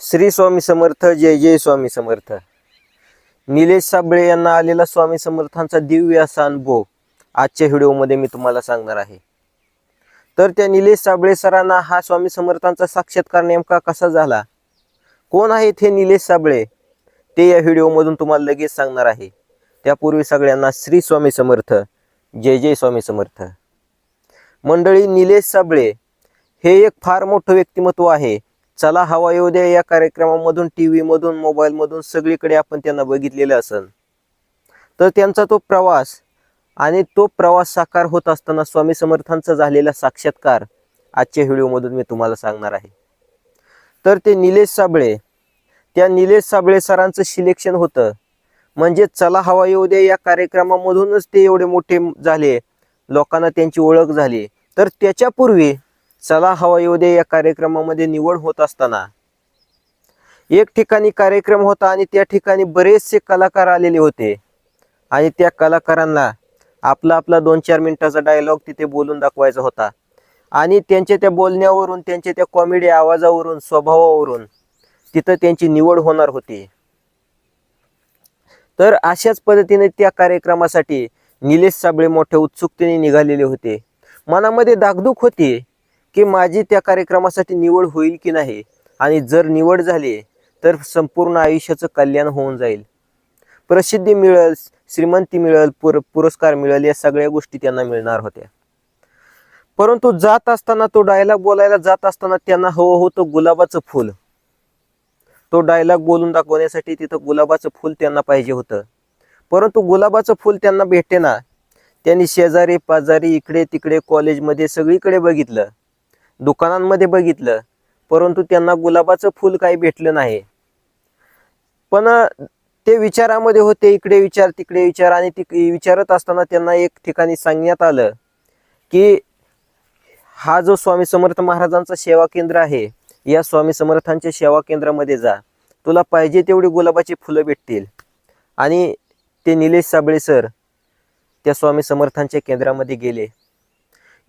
श्री स्वामी समर्थ जय जय स्वामी समर्थ. निलेश साबळे यांना आलेला स्वामी समर्थांचा दिव्य असा अनुभव आजच्या व्हिडिओमध्ये मी तुम्हाला सांगणार आहे. तर त्या निलेश साबळे सरांना हा स्वामी समर्थांचा साक्षात्कार नेमका कसा झाला? कोण आहेत हे निलेश साबळे? ते या व्हिडिओमधून तुम्हाला लगेच सांगणार आहे. त्यापूर्वी सगळ्यांना श्री स्वामी समर्थ जय जय स्वामी समर्थ. मंडळी निलेश साबळे हे एक फार मोठं व्यक्तिमत्व आहे. चला हवा येऊ द्या या कार्यक्रमामधून टी व्हीमधून मोबाईलमधून सगळीकडे आपण त्यांना बघितलेलं असन. तर त्यांचा तो प्रवास आणि तो प्रवास साकार होत असताना स्वामी समर्थांचा झालेला साक्षात्कार आजच्या व्हिडिओमधून मी तुम्हाला सांगणार आहे. तर ते निलेश साबळे त्या निलेश साबळे सरांचं सिलेक्शन होतं. म्हणजे चला हवा येऊ द्या या कार्यक्रमामधूनच ते एवढे मोठे झाले लोकांना त्यांची ओळख झाली. तर त्याच्यापूर्वी चला हवा येऊ दे या कार्यक्रमामध्ये निवड होत असताना. एक ठिकाणी कार्यक्रम होता आणि त्या ठिकाणी बरेचसे कलाकार आलेले होते. आणि त्या कलाकारांना आपला आपला दोन चार मिनिटाचा डायलॉग तिथे बोलून दाखवायचा होता. आणि त्यांच्या त्या बोलण्यावरून त्यांच्या त्या कॉमेडी आवाजावरून स्वभावावरून तिथं त्यांची निवड होणार होती. तर अशाच पद्धतीने त्या कार्यक्रमासाठी निलेश साबळे मोठ्या उत्सुकतेने निघालेले होते. मनामध्ये दागदुख होती. की माझी त्या कार्यक्रमासाठी निवड होईल की नाही? आणि जर निवड झाली तर संपूर्ण आयुष्याचं कल्याण होऊन जाईल. प्रसिद्धी मिळेल श्रीमंती मिळेल पुर पुरस्कार मिळेल या सगळ्या गोष्टी त्यांना मिळणार होत्या. परंतु जात असताना तो डायलॉग बोलायला जात असताना त्यांना हवं होतं गुलाबाचं फुल. तो डायलॉग बोलून दाखवण्यासाठी तिथं गुलाबाचं फुल त्यांना पाहिजे होतं. परंतु गुलाबाचं फुल त्यांना भेटेना. त्यांनी शेजारी पाजारी इकडे तिकडे कॉलेजमध्ये सगळीकडे बघितलं. दुकानांमध्ये बघितलं परंतु त्यांना गुलाबाचं फुल काही भेटलं नाही. पण ते विचारामध्ये होते इकडे विचार तिकडे विचार आणि तिक विचारत असताना त्यांना एक ठिकाणी सांगण्यात आलं की हा जो स्वामी समर्थ महाराजांचा सेवा केंद्र आहे या स्वामी समर्थांच्या सेवा केंद्रामध्ये जा. तुला पाहिजे तेवढी गुलाबाची फुलं भेटतील. आणि ते निलेश साबळे सर त्या स्वामी समर्थांच्या केंद्रामध्ये गेले.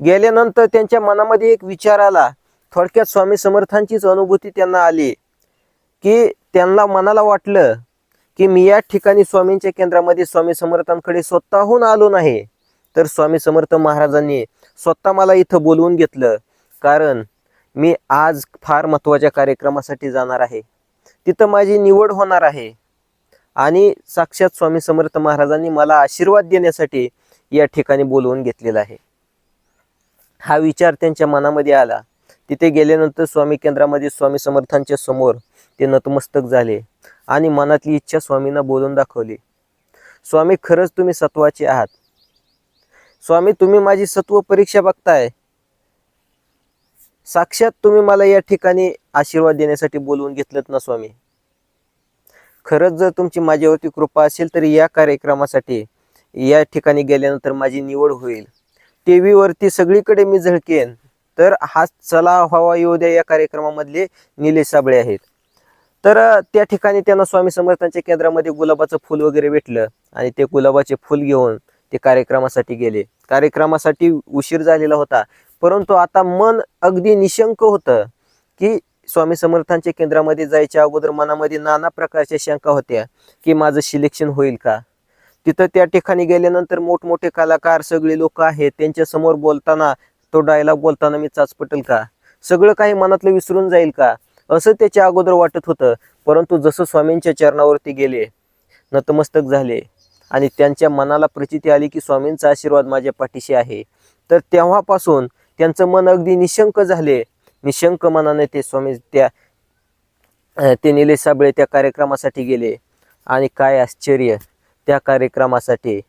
गेल्यानंतर त्यांच्या मनामध्ये एक विचार आला. थोडक्यात स्वामी समर्थांचीच अनुभूती त्यांना आली की त्यांना मनाला वाटलं की मी या ठिकाणी स्वामींच्या केंद्रामध्ये स्वामी समर्थांकडे स्वतःहून आलो नाही. तर स्वामी समर्थ महाराजांनी स्वतः मला इथं बोलवून घेतलं. कारण मी आज फार महत्त्वाच्या कार्यक्रमासाठी जाणार आहे. तिथं माझी निवड होणार आहे. आणि साक्षात स्वामी समर्थ महाराजांनी मला आशीर्वाद देण्यासाठी या ठिकाणी बोलवून घेतलेला आहे. हा विचार त्यांच्या मनामध्ये आला. तिथे गेल्यानंतर स्वामी केंद्रामध्ये स्वामी समर्थांच्या समोर ते नतमस्तक झाले आणि मनातली इच्छा स्वामींना बोलून दाखवली. स्वामी खरंच तुम्ही सत्वाचे आहात. स्वामी तुम्ही माझी सत्व परीक्षा बघताय. साक्षात तुम्ही मला या ठिकाणी आशीर्वाद देण्यासाठी बोलवून घेतलं ना स्वामी? खरंच जर तुमची माझ्यावरती कृपा असेल तर या कार्यक्रमासाठी या ठिकाणी गेल्यानंतर माझी निवड होईल. टी व्हीवरती सगळीकडे मी झळकेन. तर हा चला व्हावा येऊ द्या या कार्यक्रमामधले निलेश साबळे आहेत. तर त्या ठिकाणी त्यांना स्वामी समर्थांच्या केंद्रामध्ये गुलाबाचं फुल वगैरे भेटलं आणि ते गुलाबाचे फुल घेऊन ते कार्यक्रमासाठी गेले. कार्यक्रमासाठी उशीर झालेला होता परंतु आता मन अगदी निशंक होतं की स्वामी समर्थांच्या केंद्रामध्ये जायच्या अगोदर मनामध्ये नाना प्रकारच्या शंका होत्या की माझं सिलेक्शन होईल का? तिथं त्या ठिकाणी गेल्यानंतर मोठमोठे कलाकार सगळे लोक आहेत. त्यांच्यासमोर बोलताना तो डायलॉग बोलताना मी चाचपटेल का? सगळं काही मनातलं विसरून जाईल का? असं त्याच्या अगोदर वाटत होतं. परंतु जसं स्वामींच्या चरणावरती गेले नतमस्तक झाले आणि त्यांच्या मनाला प्रचिती आली की स्वामींचा आशीर्वाद माझ्या पाठीशी आहे. तर तेव्हापासून त्यांचं मन अगदी निशंक झाले. निशंक मनाने ते स्वामी त्या ते निलेश साबळे त्या कार्यक्रमासाठी गेले. आणि काय आश्चर्य! त्या कार्यक्रमासाठी.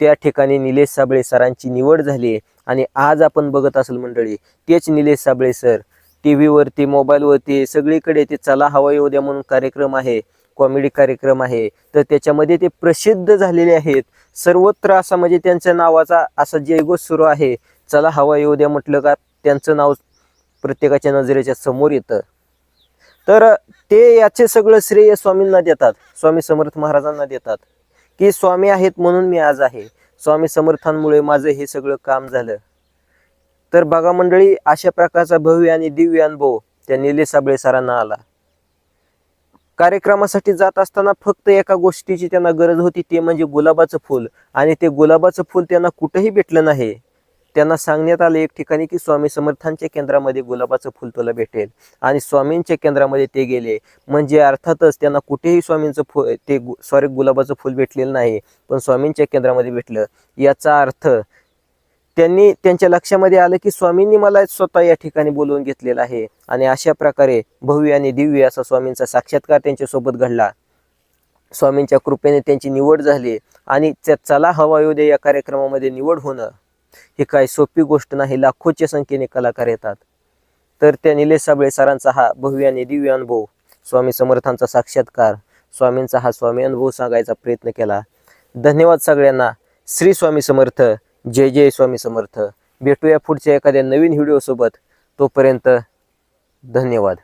त्या ठिकाणी निलेश साबळे सरांची निवड झाली आणि आज आपण बघत असेल मंडळी तेच निलेश साबळे सर. टी व्हीवरती मोबाईलवरती सगळीकडे ते चला हवा येऊ द्या म्हणून कार्यक्रम आहे कॉमेडी कार्यक्रम आहे. तर त्याच्यामध्ये ते प्रसिद्ध झालेले आहेत. सर्वत्र असा म्हणजे त्यांच्या नावाचा असा जयघोष सुरू आहे. चला हवा येऊ द्या म्हटलं का त्यांचं नाव प्रत्येकाच्या नजरेच्या समोर येतं. तर ते याचे सगळं श्रेय स्वामींना देतात स्वामी समर्थ महाराजांना देतात. की स्वामी आहेत म्हणून मी आज आहे. स्वामी समर्थांमुळे माझं हे सगळं काम झालं. तर बघा मंडळी अशा प्रकारचा भव्य आणि दिव्य अनुभव त्या निलेश साबळे सरांना आला. कार्यक्रमासाठी जात असताना फक्त एका गोष्टीची त्यांना गरज होती ते म्हणजे गुलाबाचं फूल. आणि ते गुलाबाचं फूल त्यांना कुठेही भेटलं नाही. त्यांना सांगण्यात आलं एक ठिकाणी की स्वामी समर्थांच्या केंद्रामध्ये गुलाबाचं फुल तुला भेटेल. आणि स्वामींच्या केंद्रामध्ये ते गेले. म्हणजे अर्थातच त्यांना कुठेही स्वामींचं फुल ते सॉरी गुलाबाचं फूल भेटलेलं नाही. पण स्वामींच्या केंद्रामध्ये भेटलं. याचा अर्थ त्यांनी त्यांच्या लक्षामध्ये आलं की स्वामींनी मला स्वतः या ठिकाणी बोलवून घेतलेलं आहे. आणि अशा प्रकारे भव्य आणि दिव्य असा स्वामींचा साक्षात्कार त्यांच्यासोबत घडला. स्वामींच्या कृपेने त्यांची निवड झाली. आणि त्या चला हवा येऊ दे या कार्यक्रमामध्ये निवड होणं. ही काय सोपी गोष्ट नाही लाखोच्या संख्येने कलाकार येतात. तर त्या निलेश साबळे सरांचा हा भव्य आणि दिव्य अनुभव स्वामी समर्थांचा साक्षात्कार स्वामींचा हा स्वामी अनुभव सांगायचा प्रयत्न केला. धन्यवाद सगळ्यांना. श्री स्वामी समर्थ. जय जय स्वामी समर्थ. भेटूया पुढच्या एखाद्या नवीन व्हिडिओसोबत. तोपर्यंत धन्यवाद.